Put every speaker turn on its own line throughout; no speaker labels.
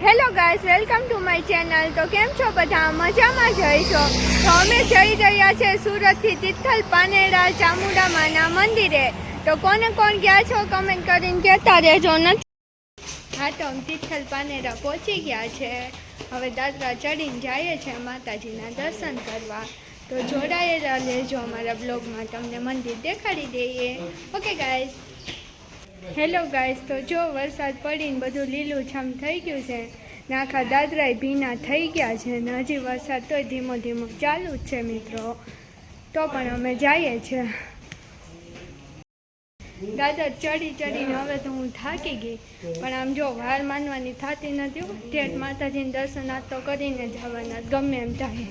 Hello guys, welcome to my channel. તો કેમ છો બધા? મજામાં જઈશો તો અમે જઈ રહ્યા છે સુરતથી તિથલ પાનેડા ચામુંડામાના મંદિરે. તો કોને કોણ ગયા છો કમેન્ટ કરીને કહેતા રહેજો. નથી હા, તો અમે તિથલ પાનેડા પહોંચી ગયા છે. હવે દાદરા ચડીને જઈએ છે માતાજીના દર્શન કરવા. તો જોડાયેલા લેજો અમારા બ્લોગમાં તમને મંદિર દેખાડી દઈએ. ઓકે ગાઈસ હેલો ગાઈસ તો જો વરસાદ પડીને બધું લીલુંછામ થઈ ગયું છે ને આખા દાદરાય ભીના થઈ ગયા છે ને હજી વરસાદ તોય ધીમો ધીમો ચાલુ જ છે મિત્રો. તો પણ અમે જઈએ છીએ. દાદર ચડી ચડીને હવે તો હું થાકી ગઈ. પણ આમ જો વાર માનવાની થતી નથી. ઠેઠ માતાજીને દર્શન આજ તો કરીને જવાના ગમે એમ થાય.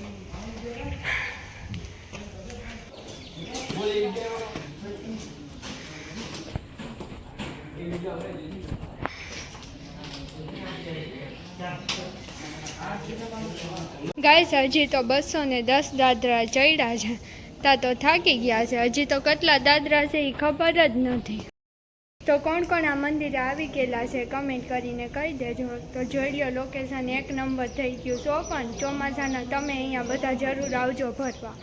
ગાઈસ, હજી તો બસો ને દસ દાદરા ચડ્યા છે. તા તો થાકી ગયા છે. હજી તો કેટલા દાદરા છે એ ખબર જ નથી. તો કોણ કોણ આ મંદિરે આવી ગયેલા છે કમેન્ટ કરીને કહી દેજો. તો જોઈ લોકેશન એક નંબર થઈ ગયું સો પણ ચોમાસાના તમે અહીંયા બધા જરૂર આવજો ભરવા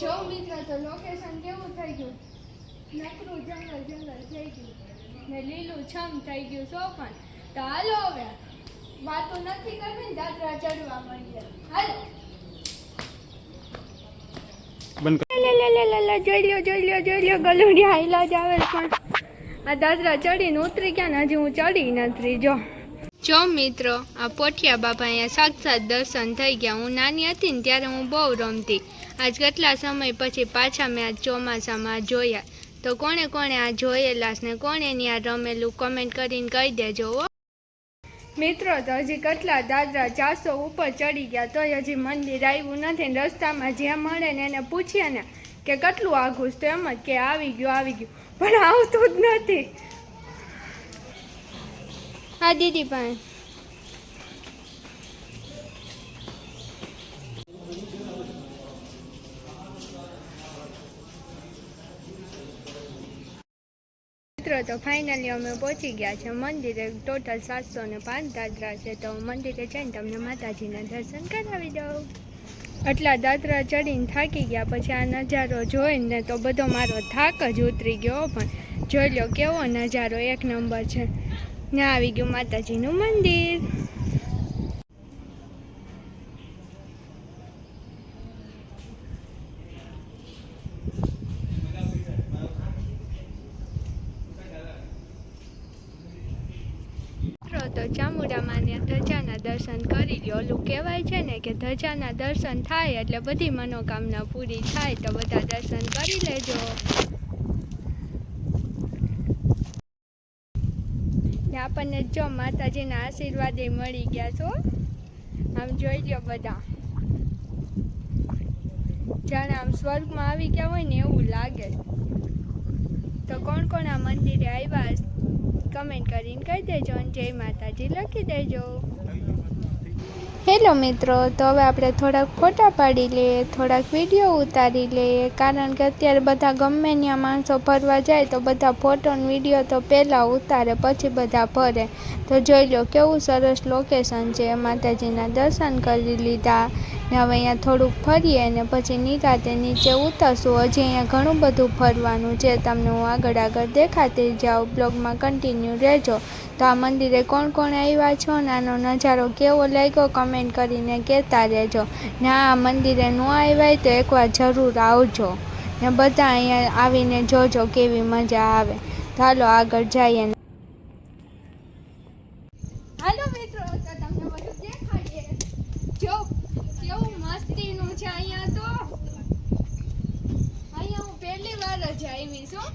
જો મિત્ર તો લોકેશન કેવું થઈ ગયું? નકરું જંગલ જંગલ થઈ ગયું. ને લીલું છમ થઈ ગયું સો પણ. તો હાલો હવે. વાતો નથી કરવી ને દાદરા ચડવા માંડીએ હાલો. જોઈ લ્યો જોઈ લ્યો હાઈલા જ આવે પણ. આ દાદરા ચડીને ઉતરી ગયા ને હજી હું ચડી નથી જો. જો મિત્રો આ પોઠિયા બાપા અહીંયા સાક્ષાત દર્શન થઈ ગયા. હું નાની હતી ને ત્યારે હું બહુ રમતી. આજ કેટલા સમય પછી પાછા મેં આ ચોમાસામાં જોયા. તો કોણે કોણે આ જોયેલા ને કોણે એની આ રમેલું કમેન્ટ કરીને કહી દેજો મિત્રો તો હજી કેટલા દાદરા ચારસો ઉપર ચડી ગયા તોય હજી મંદિર આવ્યું નથી ને રસ્તામાં જ્યાં મળે ને એને પૂછીએ ને કે કેટલું આઘું છે તો એમ જ કે આવી ગયું આવી ગયું. પણ આવતું જ નથી. હા દીદી પણ. તો ફાઇનલી અમે પહોંચી ગયા છે મંદિરે. ટોટલ સાતસો ને પાંચ દાદરા છે. તો મંદિરે જઈને તમને માતાજીના દર્શન કરાવી દઉં. આટલા દાદરા ચડીને થાકી ગયા પછી આ નજારો જોઈને તો બધો મારો થાક જ ઉતરી ગયો પણ જોઈ લો કેવો નજારો. એક નંબર છે. ને આવી ગયું માતાજીનું મંદિર. ચામુંડામાને ધજાના દર્શન કરી લ્યો. ઓલું કહેવાય છે ને કે ધજાના દર્શન થાય એટલે બધી મનોકામના પૂરી થાય તો બધા દર્શન કરી લેજો. આપણને જો માતાજીના આશીર્વાદ મળી ગયા છો, આમ જોઈ લો બધા. જાણે આમ સ્વર્ગમાં આવી ગયા હોય ને એવું લાગે. તો કોણ કોણ આ મંદિરે આવ્યા કમેન્ટ કરીને કહી દેજો અને જય માતાજી લખી દેજો. હેલો મિત્રો, તો હવે આપણે થોડાક ફોટા પાડી લઈએ, થોડાક વીડિયો ઉતારી લઈએ, કારણ કે અત્યારે બધા ગમે ત્યાં માણસો ફરવા જાય તો બધા ફોટો અને વીડિયો તો પહેલાં ઉતારે, પછી બધા ફરે. તો જોઈ લો કેવું સરસ લોકેશન છે, માતાજીના દર્શન કરી લીધા. ને હવે અહીંયા થોડુંક ફરીએ ને પછી નિરાતે નીચે ઉતરશું. હજી અહીંયા ઘણું બધું ફરવાનું છે. તમને હું આગળ આગળ દેખાતી જાઉં. બ્લોગમાં કન્ટિન્યુ રહેજો. તો આ મંદિરે કોણ કોણ આવ્યા છો નાનો નજારો કેવો લાગ્યો કમેન્ટ કરીને કહેતા રહેજો. ને આ મંદિરે ન આવ્યા તો એકવાર જરૂર આવજો. ને બધા અહીંયા આવીને જોજો કેવી મજા આવે. ચાલો આગળ જઈએ હાલો મિત્રો તો તમને બધું દેખાડીએ જો કેવું મસ્તીનું છે અહીંયા તો. અહીંયા હું પહેલી વાર જ આવી છું.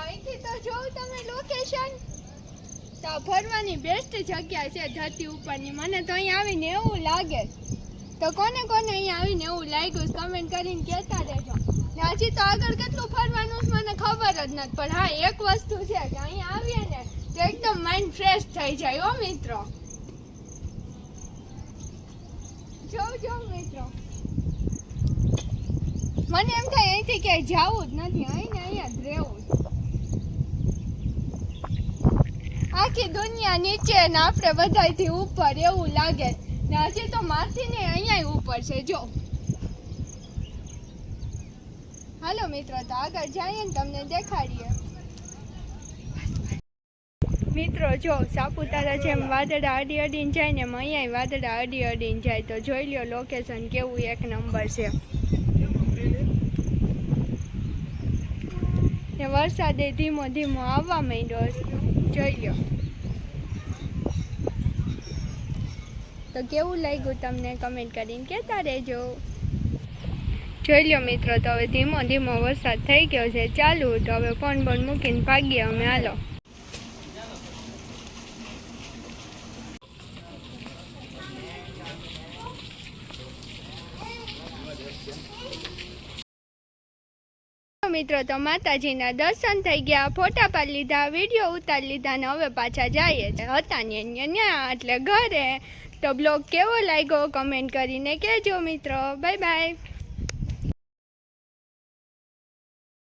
અહીંથી તો જોઉં તમે લોકેશન તો ફરવાની બેસ્ટ જગ્યા છે ધરતી ઉપરની. મને તો અહીંયા આવીને એવું લાગે. તો કોને કોને અહીંયા આવીને એવું લાગ્યું કમેન્ટ કરીને કહેતા રહેજો. ને હજી તો આગળ કેટલું ફરવાનું મને ખબર જ નથી. પણ હા, એક વસ્તુ છે કે અહીંયા આવીએ ને તો એકદમ માઇન્ડ ફ્રેશ થઈ જાય હો મિત્રો. મને એમ થાય અહીંથી ક્યાંય જવું જ નથી. અહીં અહીંયા જ રહેવું આખી દુનિયા નીચે ને આપણે બધાથી ઉપર એવું લાગે ને હજી તો માથી ને અહીંયા ઉપર છે. જો. હાલો મિત્રો, તો આગળ જઈએ ને તમને દેખાડીએ. મિત્રો, જો સાપુતારા જેમ વાદળા અડી અડીને જાય ને અહીંયા વાદળા અડી અડીને જાય, તો જોઈ લ્યો લોકેશન કેવું એક નંબર છે. ને વરસાદે ધીમો ધીમો આવવા માંડ્યો જોઈ લ્યો. તો કેવું લાગ્યું તમને કમેન્ટ કરીને કહેતા રહેજો. જોઈ લ્યો મિત્રો, તો હવે ધીમો ધીમો વરસાદ થઈ ગયો છે. ચાલુ તો હવે ફોન બોન મૂકીને ભાગીએ અમે, હાલો. મિત્રો, તો માતાજીના દર્શન થઈ ગયા. ફોટા પાડી લીધા, વીડિયો ઉતારી લીધા ને હવે પાછા જઈએ હતા ન્યા એટલે ઘરે. તો બ્લોગ કેવો લાગ્યો? કમેન્ટ કરીને કહેજો મિત્રો. Bye bye